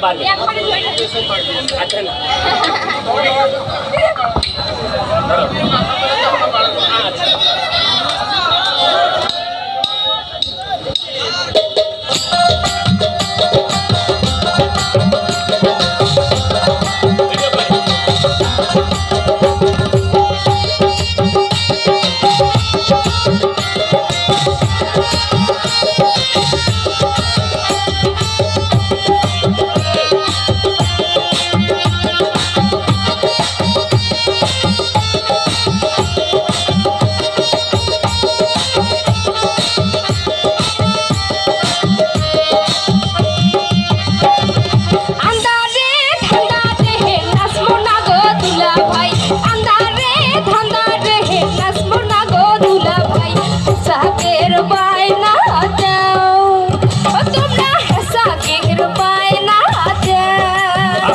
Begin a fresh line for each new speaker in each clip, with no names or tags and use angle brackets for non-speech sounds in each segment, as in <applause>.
পারবে। আচ্ছা না। <laughs>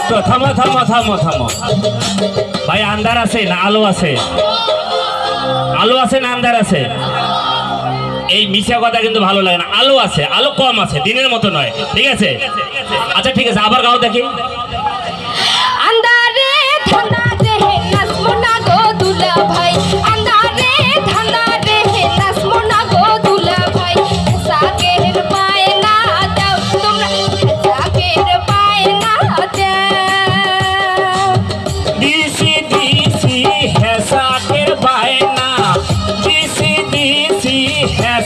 মস্ত থামো থামো থামো থামো। ভাই, আন্ধার আছে না আলো আছে? আলো আছে না আন্ধার আছে? এই মিশিয়া কথা কিন্তু ভালো লাগে না। আলো আছে, আলো কম আছে, দিনের মতো নয়। ঠিক আছে? আচ্ছা ঠিক আছে, আবার গাও দেখি।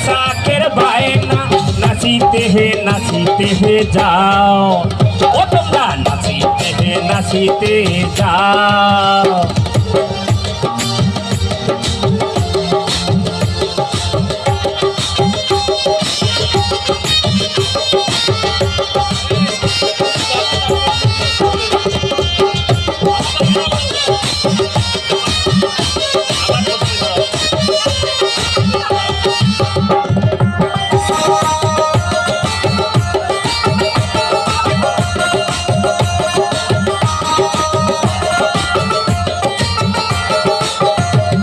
শাকের বায়না
নাচিতে হে নাচিতে হে যাও ও তোমরা নাচিতে হে নাচিতে যাও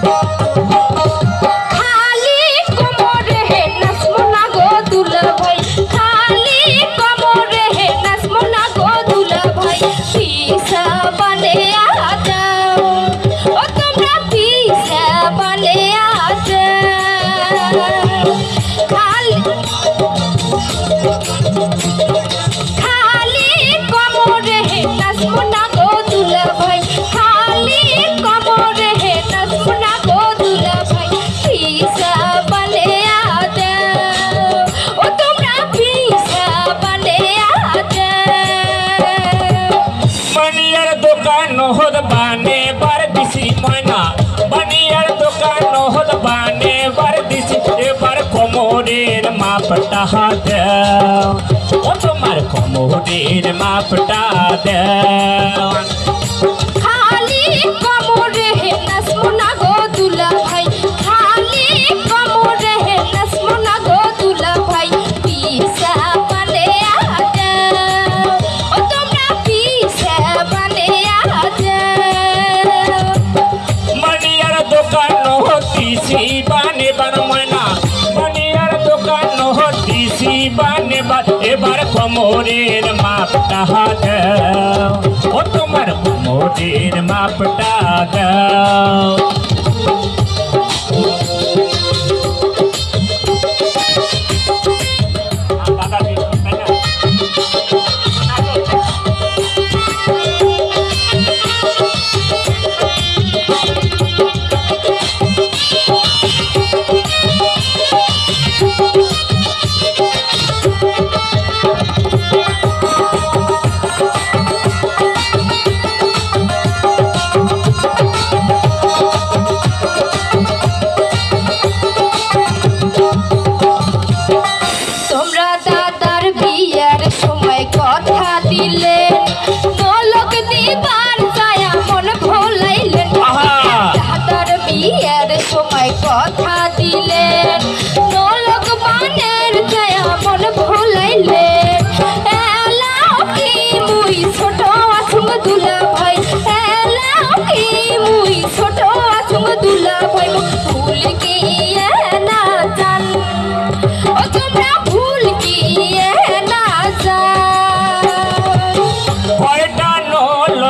Thank
you. দোকান হদ বানে, বার দিছি ময়না। বানিয়ার দোকান হদ বানে, বার দিছি। এবার কোমরের মাপটা দেও। ও তোমার কোমরের মাপটা দেও। ডিসি বানেবার এবার কোমরের মাপটা দাও। ও তোমার কোমরের মাপটা দাও।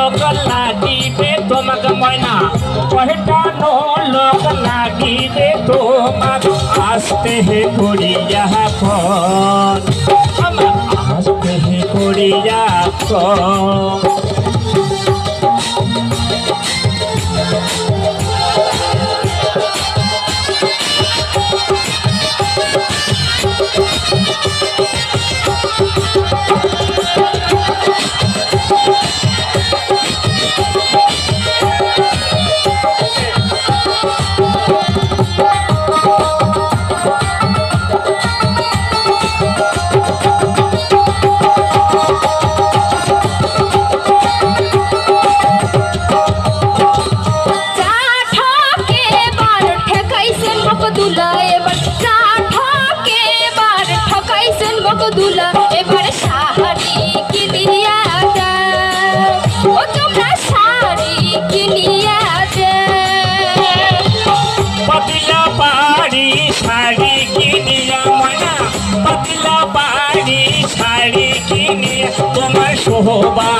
লোকলা দিবে তোমাকে ময়না। পহেটানো লোকলা দিবে তোমার? আসতে হে করিয়া আমার আসতে হে করিয়া
বকদুলা এবার শাড়ি কিনিয়া ও তোমরা শাড়ি কিনিয়া
পাতলা পাড়ি শাড়ি কিনিয়া মানা পাতলা পাড়ি শাড়ি কিনিয়া তোমার শোভা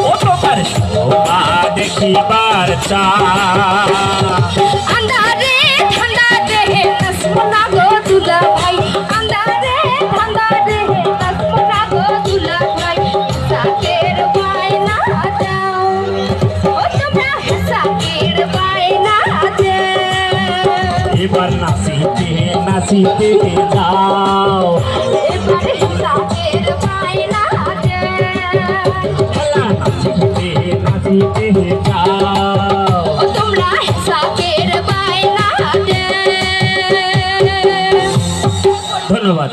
ও তোমার শোভা দেখিবার চাও
আন্দারে
নাচিতে নাচিতে যাও। নাচিতে নাচিতে যাও।
তোমরা
ধন্যবাদ।